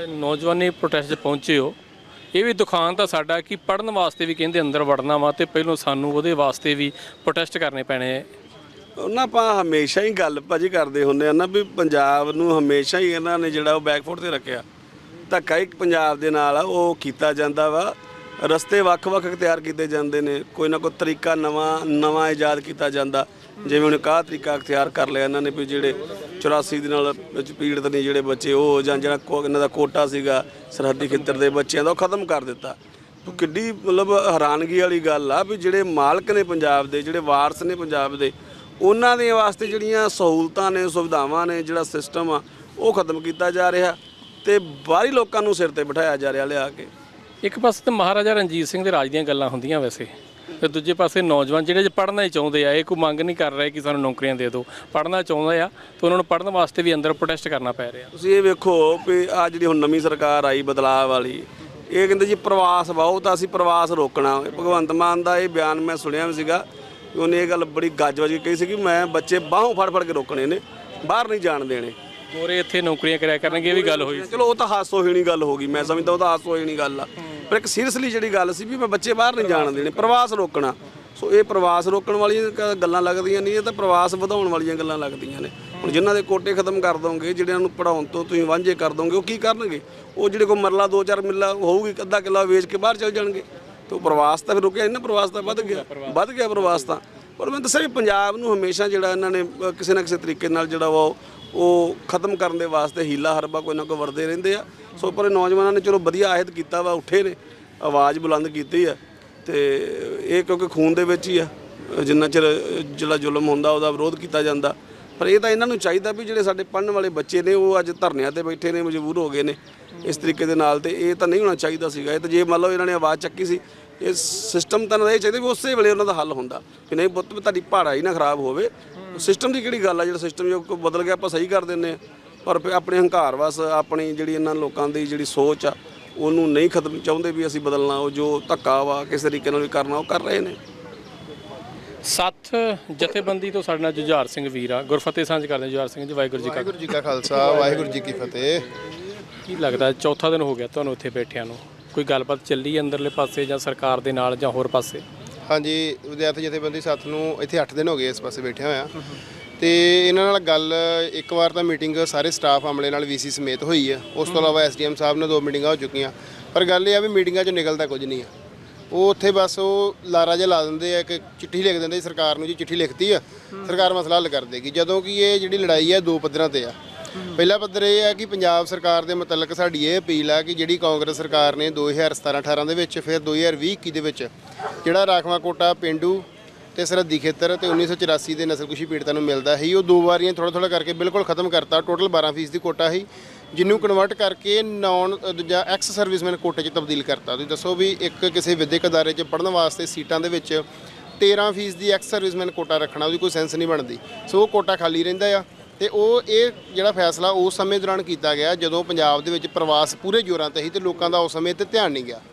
ਨੌਜਵਾਨੀ protest 'ਚ ਪਹੁੰਚੇ ਹੋ। ਇਹ ਵੀ ਦੁਖਾਨ ਤਾਂ ਸਾਡਾ ਕਿ ਪੜਨ ਵਾਸਤੇ ਵੀ ਕਹਿੰਦੇ ਅੰਦਰ ਵੜਨਾ ਵਾ ਤੇ ਪਹਿਲੋਂ ਸਾਨੂੰ ਉਹਦੇ ਵਾਸਤੇ ਵੀ ਪ੍ਰੋਟੈਸਟ ਕਰਨੇ ਪੈਣੇ ਉਹਨਾਂ ਆਪਾਂ ਹਮੇਸ਼ਾ ਹੀ ਗੱਲ ਭਾਜੀ ਕਰਦੇ ਹੁੰਦੇ ਆ ਨਾ ਵੀ ਪੰਜਾਬ ਨੂੰ ਹਮੇਸ਼ਾ ਹੀ ਇਹਨਾਂ ਨੇ ਜਿਹੜਾ ਉਹ ਬੈਕਫੁੱਟ ਤੇ ਰੱਖਿਆ। ਧੱਕਾ ਇੱਕ ਪੰਜਾਬ ਦੇ ਨਾਲ ਆ, ਉਹ ਕੀਤਾ ਜਾਂਦਾ ਵਾ। ਰਸਤੇ ਵੱਖ-ਵੱਖ ਤਿਆਰ ਕੀਤੇ ਜਾਂਦੇ ਨੇ। ਕੋਈ ਨਾ ਕੋਈ ਤਰੀਕਾ ਨਵਾਂ ਨਵਾਂ ਇਜਾਦ ਕੀਤਾ ਜਾਂਦਾ। ਜਿਵੇਂ ਹੁਣ ਕਾਹ ਤਰੀਕਾ ਅਖਤਿਆਰ ਕਰ ਲਿਆ ਇਹਨਾਂ ਨੇ ਵੀ ਜਿਹੜੇ 84 ਦੇ ਨਾਲ ਵਿੱਚ ਪੀੜਤ ਨੇ ਜਿਹੜੇ ਬੱਚੇ, ਉਹ ਜਾਂ ਜਿਹੜਾ ਕੋ- ਇਹਨਾਂ ਦਾ ਕੋਟਾ ਸੀਗਾ ਸਰਹੱਦੀ ਖੇਤਰ ਦੇ ਬੱਚਿਆਂ ਦਾ, ਉਹ ਖਤਮ ਕਰ ਦਿੱਤਾ। ਤੋ ਕਿੱਡੀ ਮਤਲਬ ਹੈਰਾਨਗੀ ਵਾਲੀ ਗੱਲ ਆ ਵੀ ਜਿਹੜੇ ਮਾਲਕ ਨੇ ਪੰਜਾਬ ਦੇ, ਜਿਹੜੇ ਵਾਰਸ ਨੇ ਪੰਜਾਬ ਦੇ, ਉਹਨਾਂ ਦੇ ਵਾਸਤੇ ਜਿਹੜੀਆਂ ਸਹੂਲਤਾਂ ਨੇ, ਸੁਵਿਧਾਵਾਂ ਨੇ, ਜਿਹੜਾ ਸਿਸਟਮ ਆ, ਉਹ ਖਤਮ ਕੀਤਾ ਜਾ ਰਿਹਾ ਤੇ ਬਾਹਰੀ ਲੋਕਾਂ ਨੂੰ ਸਿਰ ਤੇ ਬਿਠਾਇਆ ਜਾ ਰਿਹਾ ਲਿਆ ਕੇ। ਇੱਕ ਪਾਸੇ ਤਾਂ ਮਹਾਰਾਜਾ ਰਣਜੀਤ ਸਿੰਘ ਦੇ ਰਾਜ ਦੀਆਂ ਗੱਲਾਂ ਹੁੰਦੀਆਂ ਵੈਸੇ ਤੇ ਦੂਜੇ ਪਾਸੇ ਨੌਜਵਾਨ ਜਿਹੜੇ ਪੜ੍ਹਨਾ ਹੀ ਚਾਹੁੰਦੇ ਆ ਇਹ ਕੋਈ ਮੰਗ ਨਹੀਂ ਕਰ ਰਹੇ ਕਿ ਸਾਨੂੰ ਨੌਕਰੀਆਂ ਦੇ ਦਿਓ। ਪੜ੍ਹਨਾ ਚਾਹੁੰਦਾ ਆ ਤੇ ਉਹਨਾਂ ਨੂੰ ਪੜ੍ਹਨ ਵਾਸਤੇ ਵੀ ਅੰਦਰ ਪ੍ਰੋਟੈਸਟ ਕਰਨਾ ਪੈ ਰਿਹਾ। ਤੁਸੀਂ ਇਹ ਵੇਖੋ ਵੀ ਆ ਜਿਹੜੀ ਹੁਣ ਨਵੀਂ ਸਰਕਾਰ ਆਈ ਬਦਲਾਅ ਵਾਲੀ ਇਹ ਕਹਿੰਦੇ ਜੀ ਪ੍ਰਵਾਸ ਵਾਓ ਤਾਂ ਅਸੀਂ ਪ੍ਰਵਾਸ ਰੋਕਣਾ ਭਗਵੰਤ ਮਾਨ ਦਾ ਇਹ ਬਿਆਨ ਮੈਂ ਸੁਣਿਆ ਵੀ ਸੀਗਾ ਉਹਨੇ ਇਹ ਗੱਲ ਬੜੀ ਗੱਜ ਵੱਜ ਕੇ ਕਹੀ ਸੀ ਕਿ ਮੈਂ ਬੱਚੇ ਬਾਹੋਂ ਫੜ ਫੜ ਕੇ ਰੋਕਣੇ ਨੇ ਬਾਹਰ ਨਹੀਂ ਜਾਣ ਦੇਣੇ। ਗੋਰੇ ਇੱਥੇ ਨੌਕਰੀਆਂ ਕਰਿਆ ਕਰਨਗੇ ਇਹ ਵੀ ਗੱਲ ਹੋਈ ਚਲੋ ਉਹ ਤਾਂ ਹਾਸੋ ਹੀਣੀ ਗੱਲ ਹੋ ਗਈ ਮੈਂ ਸਮਝਦਾ ਉਹ ਤਾਂ ਹਾਸੋ ਹੀਣੀ ਗੱਲ ਆ। ਪਰ ਇੱਕ ਸੀਰੀਅਸਲੀ ਜਿਹੜੀ ਗੱਲ ਸੀ ਵੀ ਮੈਂ ਬੱਚੇ ਬਾਹਰ ਨਹੀਂ ਜਾਣ ਦੇਣੇ, ਪ੍ਰਵਾਸ ਰੋਕਣਾ। ਸੋ ਇਹ ਪ੍ਰਵਾਸ ਰੋਕਣ ਵਾਲੀਆਂ ਕ- ਗੱਲਾਂ ਲੱਗਦੀਆਂ ਨਹੀਂ ਇਹ ਤਾਂ ਪ੍ਰਵਾਸ ਵਧਾਉਣ ਵਾਲੀਆਂ ਗੱਲਾਂ ਲੱਗਦੀਆਂ ਨੇ। ਹੁਣ ਜਿਨ੍ਹਾਂ ਦੇ ਕੋਟੇ ਖਤਮ ਕਰ ਦੋਗੇ, ਜਿਹੜਿਆਂ ਨੂੰ ਪੜਾਉਣ ਤੋਂ ਤੁਸੀਂ ਵਾਂਝੇ ਕਰ ਦੋਗੇ, ਉਹ ਕੀ ਕਰਨਗੇ? ਉਹ ਜਿਹੜੇ ਕੋ ਮਰਲਾ ਦੋ ਚਾਰ ਮਿੱਲਾ ਹੋਊਗੀ, ਅੱਧਾ ਕਿੱਲਾ ਵੇਚ ਕੇ ਬਾਹਰ ਚਲ ਜਾਣਗੇ। ਤੇ ਉਹ ਪ੍ਰਵਾਸ ਤਾਂ ਫਿਰ ਰੁਕਿਆ ਇਹਨਾਂ ਪ੍ਰਵਾਸ ਤਾਂ ਵੱਧ ਗਿਆ ਵੱਧ ਗਿਆ ਪ੍ਰਵਾਸ ਤਾਂ। ਪਰ ਮੈਂ ਦੱਸਿਆ ਵੀ ਪੰਜਾਬ ਨੂੰ ਹਮੇਸ਼ਾ ਜਿਹੜਾ ਇਹਨਾਂ ਨੇ ਕਿਸੇ ਨਾ ਕਿਸੇ ਤਰੀਕੇ ਨਾਲ ਜਿਹੜਾ ਵਾ ਉਹ ਉਹ ਖਤਮ ਕਰਨ ਦੇ ਵਾਸਤੇ ਹੀਲਾ ਹਰਬਾ ਕੋਈ ਨਾ ਕੋਈ ਵਰਦੇ ਰਹਿੰਦੇ ਆ। ਸੋ ਪਰ ਨੌਜਵਾਨਾਂ ਨੇ ਚਲੋ ਵਧੀਆ ਆਹਿਦ ਕੀਤਾ ਵਾ, ਉੱਠੇ ਨੇ, ਆਵਾਜ਼ ਬੁਲੰਦ ਕੀਤੀ ਆ। ਤੇ ਇਹ ਕਿਉਂਕਿ ਖੂਨ ਦੇ ਵਿੱਚ ਹੀ ਆ, ਜਿੰਨਾ ਚਿਰ ਜਿਹੜਾ ਜ਼ੁਲਮ ਹੁੰਦਾ ਉਹਦਾ ਵਿਰੋਧ ਕੀਤਾ ਜਾਂਦਾ। ਪਰ ਇਹ ਤਾਂ ਇਹਨਾਂ ਨੂੰ ਚਾਹੀਦਾ ਵੀ ਜਿਹੜੇ ਸਾਡੇ ਪੜਨ ਵਾਲੇ ਬੱਚੇ ਨੇ, ਉਹ ਅੱਜ ਧਰਨਿਆਂ ਤੇ ਬੈਠੇ ਨੇ, ਮਜਬੂਰ ਹੋ ਗਏ ਨੇ ਇਸ ਤਰੀਕੇ ਦੇ ਨਾਲ ਤੇ ਇਹ ਤਾਂ ਨਹੀਂ ਹੋਣਾ ਚਾਹੀਦਾ ਸੀਗਾ। ਇਹ ਤਾਂ ਜੇ ਮੰਨ ਲਓ ਇਹਨਾਂ ਨੇ ਆਵਾਜ਼ ਚੱਕੀ ਸੀ ਇਹ ਸਿਸਟਮ ਤਾਂ ਇਹ ਚਾਹੀਦਾ ਵੀ ਉਸੇ ਵੇਲੇ ਉਹਨਾਂ ਦਾ ਹੱਲ ਹੁੰਦਾ। ਕਿ ਨਹੀਂ ਵੀ ਤੁਹਾਡੀ ਪਹਾੜਾ ਹੀ ਨਾ ਖਰਾਬ ਹੋਵੇ। ਸਿਸਟਮ ਦੀ ਕਿਹੜੀ ਗੱਲ ਆ ਜਿਹੜਾ ਸਿਸਟਮ ਜੋ ਬਦਲ ਗਿਆ ਆਪਾਂ ਸਹੀ ਕਰ ਦਿੰਨੇ ਆ। ਪਰ ਆਪਣੇ ਹੰਕਾਰ ਵਸ ਆਪਣੀ ਜਿਹੜੀ ਇਹਨਾਂ ਲੋਕਾਂ ਦੀ ਜਿਹੜੀ ਸੋਚ ਆ ਉਹਨੂੰ ਨਹੀਂ ਖਤਮ ਚਾਹੁੰਦੇ ਵੀ ਅਸੀਂ ਬਦਲਣਾ ਉਹ ਜੋ ਧੱਕਾ ਵਾ ਕਿਸੇ ਤਰੀਕੇ ਨਾਲ ਵੀ ਕਰਨਾ ਉਹ ਕਰ ਰਹੇ ਨੇ। ਸੱਤ ਜਥੇਬੰਦੀ ਤੋਂ ਸਾਡੇ ਨਾਲ ਜੁਝਾਰ ਸਿੰਘ ਵੀਰ ਆ। ਗੁਰਫਤਿਹ ਸਾਂਝ ਕਰਦੇ ਜੁਝਾਰ ਸਿੰਘ ਜੀ ਵਾਹਿਗੁਰੂ ਜੀ ਕਾ ਵਾਹਿਗੁਰੂ ਜੀ ਕਾ ਖਾਲਸਾ ਵਾਹਿਗੁਰੂ ਜੀ ਕੀ ਫਤਿਹ। ਕੀ ਲੱਗਦਾ ਚੌਥਾ ਦਿਨ ਹੋ ਗਿਆ ਤੁਹਾਨੂੰ ਇੱਥੇ ਬੈਠਿਆਂ ਨੂੰ? ਕੋਈ ਗੱਲਬਾਤ ਚੱਲੀ ਅੰਦਰਲੇ ਪਾਸੇ ਜਾਂ ਸਰਕਾਰ ਦੇ ਨਾਲ ਜਾਂ ਹੋਰ ਪਾਸੇ? ਹਾਂਜੀ, ਵਿਦਿਆਰਥੀ ਜਥੇਬੰਦੀ ਸਾਥ ਨੂੰ ਇੱਥੇ 8 ਦਿਨ ਹੋ ਗਏ ਇਸ ਪਾਸੇ ਬੈਠੇ ਹੋਇਆ। ਤੇ ਇਹਨਾਂ ਨਾਲ ਗੱਲ, ਇੱਕ ਵਾਰ ਤਾਂ ਮੀਟਿੰਗ ਸਾਰੇ ਸਟਾਫ ਅਮਲੇ ਨਾਲ ਵੀਸੀ ਸਮੇਤ ਹੋਈ ਹੈ ਉਸ ਤੋਂ ਇਲਾਵਾ ਐਸਡੀਐਮ ਸਾਹਿਬ ਨਾਲ ਦੋ ਮੀਟਿੰਗਾਂ ਹੋ ਚੁੱਕੀਆਂ। ਪਰ ਗੱਲ ਇਹ ਆ ਵੀ ਮੀਟਿੰਗਾਂ 'ਚ ਨਿਕਲਦਾ ਕੁਝ ਨਹੀਂ ਆ। ਉਹ ਉੱਥੇ ਬਸ ਉਹ ਲਾਰਾ ਜਿਹਾ ਲਾ ਦਿੰਦੇ ਆ ਕਿ ਚਿੱਠੀ ਲਿਖ ਦਿੰਦੇ ਸਰਕਾਰ ਨੂੰ ਜੀ ਚਿੱਠੀ ਲਿਖਤੀ ਆ। ਸਰਕਾਰ ਮਸਲਾ ਹੱਲ ਕਰ ਦੇਗੀ। ਜਦੋਂ ਕਿ ਇਹ ਜਿਹੜੀ ਲੜਾਈ ਹੈ ਦੋ ਪੱਧਰਾਂ ਤੇ ਆ। ਪਹਿਲਾ ਪੱਧਰ ਇਹ ਹੈ ਕਿ ਪੰਜਾਬ ਸਰਕਾਰ ਦੇ ਮੁਤਲਕ ਸਾਡੀ ਇਹ ਅਪੀਲ ਹੈ ਕਿ ਜਿਹੜੀ ਕਾਂਗਰਸ ਸਰਕਾਰ ਨੇ 2017-18 ਦੇ ਵਿੱਚ, ਫਿਰ 2020-21 ਦੇ ਵਿੱਚ ਜਿਹੜਾ ਰਾਖਵਾ ਕੋਟਾ, ਪਿੰਡੂ ਤੇ ਸਰਹੱਦੀ ਖੇਤਰ ਤੇ 1984 ਦੇ ਨਸਲਕੁਸ਼ੀ ਪੀੜਤਾਂ ਨੂੰ ਮਿਲਦਾ ਸੀ, ਉਹ ਦੋ ਵਾਰੀਆਂ ਥੋੜਾ ਥੋੜਾ ਕਰਕੇ ਬਿਲਕੁਲ ਖਤਮ ਕਰਤਾ। ਟੋਟਲ 12% ਦੀ ਕੋਟਾ ਸੀ, ਜਿਹਨੂੰ ਕਨਵਰਟ ਕਰਕੇ ਨਾਨ ਦੂਜਾ ਐਕਸ ਸਰਵਿਸਮੈਨ ਕੋਟੇ 'ਚ ਤਬਦੀਲ ਕਰਤਾ। ਤੁਸੀਂ ਦੱਸੋ ਵੀ ਇੱਕ ਕਿਸੇ ਵਿਦਿਅਕ ਅਦਾਰੇ 'ਚ ਪੜ੍ਹਨ ਵਾਸਤੇ ਸੀਟਾਂ ਦੇ ਵਿੱਚ 13% ਦੀ ਐਕਸ ਸਰਵਿਸਮੈਨ ਕੋਟਾ ਰੱਖਣਾ, ਉਹਦੀ ਕੋਈ ਸੈਂਸ ਨਹੀਂ ਬਣਦੀ। ਸੋ ਉਹ ਕੋਟਾ ਖਾਲੀ ਰਹਿੰਦਾ ਆ। ਤੇ ਉਹ ਇਹ ਜਿਹੜਾ ਫੈਸਲਾ ਉਸ ਸਮੇਂ ਦੌਰਾਨ ਕੀਤਾ ਗਿਆ ਜਦੋਂ ਪੰਜਾਬ ਦੇ ਵਿੱਚ ਪ੍ਰਵਾਸ ਪੂਰੇ ਜ਼ੋਰਾਂ ਤੇ ਸੀ ਤੇ ਲੋਕਾਂ ਦਾ ਉਸ ਸਮੇਂ ਤੇ ਧਿਆਨ ਨਹੀਂ ਗਿਆ।